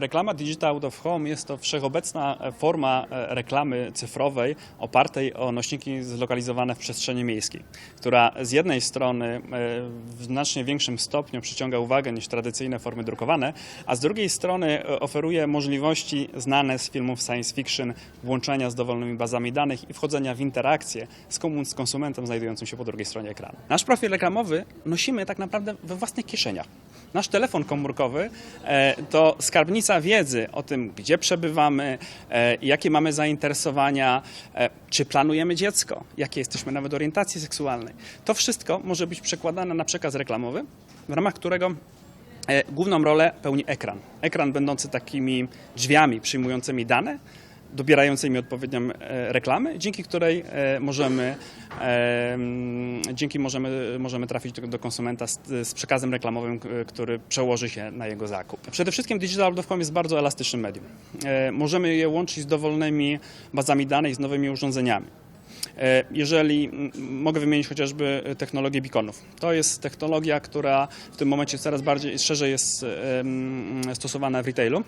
Reklama Digital Out of Home jest to wszechobecna forma e, reklamy cyfrowej opartej o nośniki zlokalizowane w przestrzeni miejskiej, która z jednej strony e, w znacznie większym stopniu przyciąga uwagę niż tradycyjne formy drukowane, a z drugiej strony e, oferuje możliwości znane z filmów science fiction, włączenia z dowolnymi bazami danych i wchodzenia w interakcję z konsumentem znajdującym się po drugiej stronie ekranu. Nasz profil reklamowy nosimy tak naprawdę we własnych kieszeniach. Nasz telefon komórkowy to skarbnica wiedzy o tym, gdzie przebywamy, e, jakie mamy zainteresowania, e, czy planujemy dziecko, jakie jesteśmy nawet orientacji seksualnej. To wszystko może być przekładane na przekaz reklamowy, w ramach którego e, główną rolę pełni ekran. Ekran będący takimi drzwiami przyjmującymi dane, dobierającymi odpowiednią e, reklamę, dzięki której e, możemy, e, mm, dzięki możemy, możemy trafić do, konsumenta z, z przekazem reklamowym, który przełoży się na jego zakup. Przede wszystkim Digital Out of Home jest bardzo elastycznym medium. Możemy je łączyć z dowolnymi bazami danych, z nowymi urządzeniami. Jeżeli mogę wymienić chociażby technologię beaconów, to jest technologia, która w tym momencie coraz bardziej szerzej jest stosowana w retailu.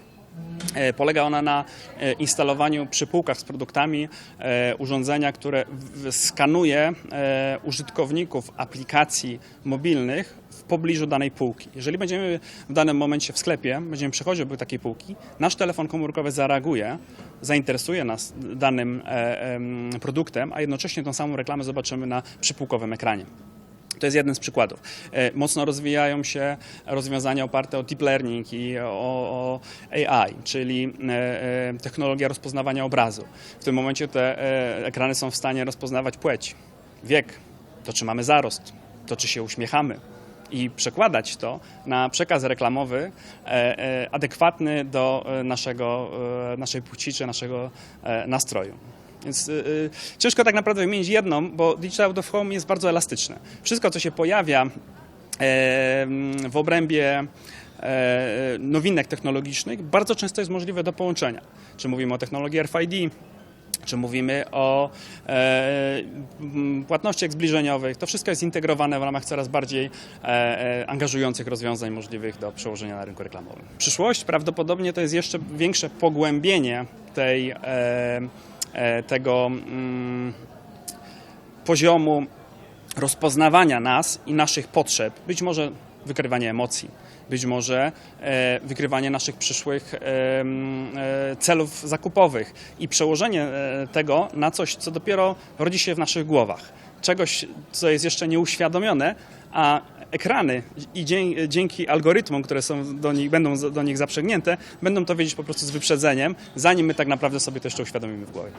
E, Polega ona na e, instalowaniu przy półkach z produktami e, urządzenia, które skanuje użytkowników aplikacji mobilnych w pobliżu danej półki. Jeżeli będziemy w danym momencie w sklepie, będziemy przechodzić obok takiej półki, nasz telefon komórkowy zareaguje, zainteresuje nas danym em, produktem, a jednocześnie tą samą reklamę zobaczymy na przypółkowym ekranie. To jest jeden z przykładów. E, Mocno rozwijają się rozwiązania oparte o deep learning i o, o AI, czyli e, e, technologia rozpoznawania obrazu. W tym momencie te ekrany są w stanie rozpoznawać płeć, wiek, to czy mamy zarost, to czy się uśmiechamy i przekładać to na przekaz reklamowy adekwatny do naszego, naszej płci czy naszego nastroju. Więc y, y, ciężko tak naprawdę wymienić jedną, bo Digital Out of Home jest bardzo elastyczne. Wszystko, co się pojawia e, w obrębie e, nowinek technologicznych, bardzo często jest możliwe do połączenia. Czy mówimy o technologii RFID, czy mówimy o e, płatnościach zbliżeniowych, to wszystko jest integrowane w ramach coraz bardziej e, e, angażujących rozwiązań możliwych do przełożenia na rynku reklamowym. Przyszłość prawdopodobnie to jest jeszcze większe pogłębienie tej, e, tego mm, poziomu rozpoznawania nas i naszych potrzeb, być może wykrywanie emocji, być może e, wykrywanie naszych przyszłych e, e, celów zakupowych i przełożenie e, tego na coś, co dopiero rodzi się w naszych głowach. Czegoś, co jest jeszcze nieuświadomione, a ekrany i dzięki algorytmom, które są do nich, będą do nich zaprzęgnięte, będą to wiedzieć po prostu z wyprzedzeniem, zanim my tak naprawdę sobie to jeszcze uświadomimy w głowie.